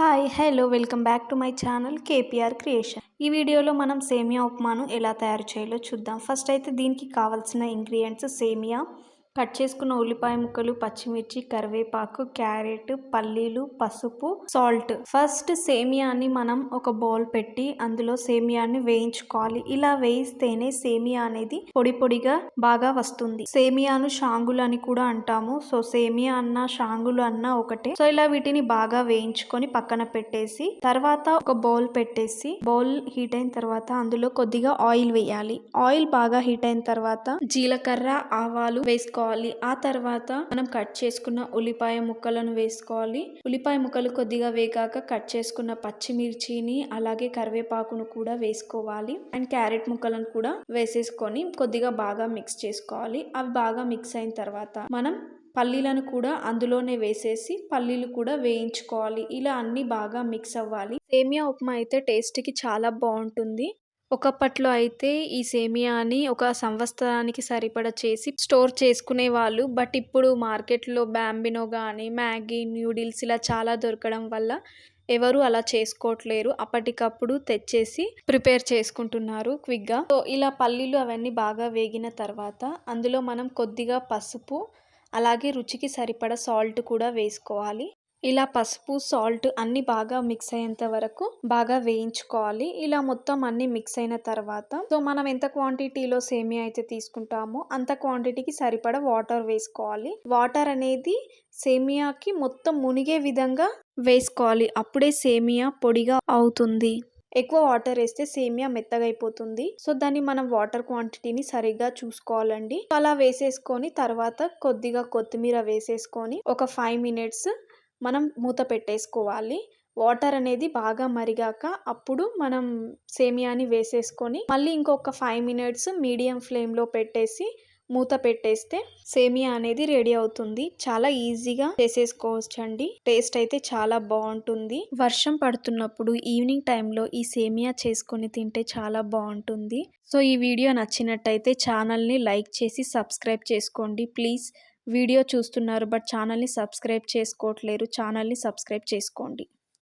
Hi hello welcome back to my channel KPR creation ఈ వీడియోలో మనం సేమియా ఉప్మాను ఎలా తయారు చేయాలో చూద్దాం. ఫస్ట్ అయితే దీనికి కావాల్సిన ఇంగ్రీడియంట్స్ సేమియా కట్ చేసుకున్న ఉల్లిపాయ ముక్కలు పచ్చిమిర్చి కరివేపాకు క్యారెట్ పల్లీలు పసుపు సాల్ట్. ఫస్ట్ సేమియాని మనం ఒక బౌల్ పెట్టి అందులో సేమియాని వేయించుకోవాలి. ఇలా వేయిస్తేనే సేమియా అనేది పొడి పొడిగా బాగా వస్తుంది. సేమియాను షాంగులు అని కూడా అంటాము. సో సేమియా అన్న షాంగులు అన్న ఒకటే. సో ఇలా వీటిని బాగా వేయించుకొని పక్కన పెట్టేసి తర్వాత ఒక బౌల్ పెట్టేసి బౌల్ హీట్ అయిన తర్వాత అందులో కొద్దిగా ఆయిల్ వేయాలి. ఆయిల్ బాగా హీట్ అయిన తర్వాత జీలకర్ర ఆవాలు వేసుకోవాలి. వేసుకోవాలి. ఆ తర్వాత మనం కట్ చేసుకున్న ఉల్లిపాయ ముక్కలను వేసుకోవాలి. ఉల్లిపాయ ముక్కలు కొద్దిగా వేగాక కట్ చేసుకున్న పచ్చిమిర్చిని అలాగే కరివేపాకును కూడా వేసుకోవాలి. అండ్ క్యారెట్ ముక్కలను కూడా వేసేసుకొని కొద్దిగా బాగా మిక్స్ చేసుకోవాలి. అవి బాగా మిక్స్ అయిన తర్వాత మనం పల్లీలను కూడా అందులోనే వేసేసి పల్లీలు కూడా వేయించుకోవాలి. ఇలా అన్ని బాగా మిక్స్ అవ్వాలి. సేమియా ఉప్మా అయితే టేస్ట్కి చాలా బాగుంటుంది. ఒకప్పట్లో అయితే ఈ సేమియాని ఒక సంవత్సరానికి సరిపడా చేసి స్టోర్ చేసుకునే వాళ్ళు. బట్ ఇప్పుడు మార్కెట్లో బ్యాంబినో కానీ మ్యాగీ న్యూడిల్స్ ఇలా చాలా దొరకడం వల్ల ఎవరు అలా చేసుకోవట్లేరు. అప్పటికప్పుడు తెచ్చేసి ప్రిపేర్ చేసుకుంటున్నారు క్విక్గా. సో ఇలా పల్లీలు అవన్నీ బాగా వేగిన తర్వాత అందులో మనం కొద్దిగా పసుపు అలాగే రుచికి సరిపడ సాల్ట్ కూడా వేసుకోవాలి. ఇలా పసుపు సాల్ట్ అన్ని బాగా మిక్స్ అయ్యేంత వరకు బాగా వేయించుకోవాలి. ఇలా మొత్తం అన్ని మిక్స్ అయిన తర్వాత సో మనం ఎంత క్వాంటిటీలో సేమియా అయితే తీసుకుంటామో అంత క్వాంటిటీకి సరిపడ వాటర్ వేసుకోవాలి. వాటర్ అనేది సేమియాకి మొత్తం మునిగే విధంగా వేసుకోవాలి. అప్పుడే సేమియా పొడిగా అవుతుంది. ఎక్కువ వాటర్ వేస్తే సేమియా మెత్తగా అయిపోతుంది. సో దాన్ని మనం వాటర్ క్వాంటిటీని సరిగ్గా చూసుకోవాలండి. అలా వేసేసుకొని తర్వాత కొద్దిగా కొత్తిమీర వేసేసుకొని ఒక ఫైవ్ మినిట్స్ మనం మూత పెట్టేసుకోవాలి. వాటర్ అనేది బాగా మరిగాక అప్పుడు మనం సేమియాని వేసేసుకొని మళ్ళీ ఇంకొక ఫైవ్ మినిట్స్ మీడియం ఫ్లేమ్లో పెట్టేసి మూత పెట్టేస్తే సేమియా అనేది రెడీ అవుతుంది. చాలా ఈజీగా చేసేసుకోవచ్చండి. టేస్ట్ అయితే చాలా బాగుంటుంది. వర్షం పడుతున్నప్పుడు ఈవినింగ్ టైంలో ఈ సేమియా చేసుకొని తింటే చాలా బాగుంటుంది. సో ఈ వీడియో నచ్చినట్టయితే ఛానల్ని లైక్ చేసి సబ్స్క్రైబ్ చేసుకోండి. ప్లీజ్ వీడియో చూస్తున్నారు బట్ ఛానల్ని సబ్స్క్రైబ్ చేసుకోవట్లేరు. ఛానల్ని సబ్స్క్రైబ్ చేసుకోండి.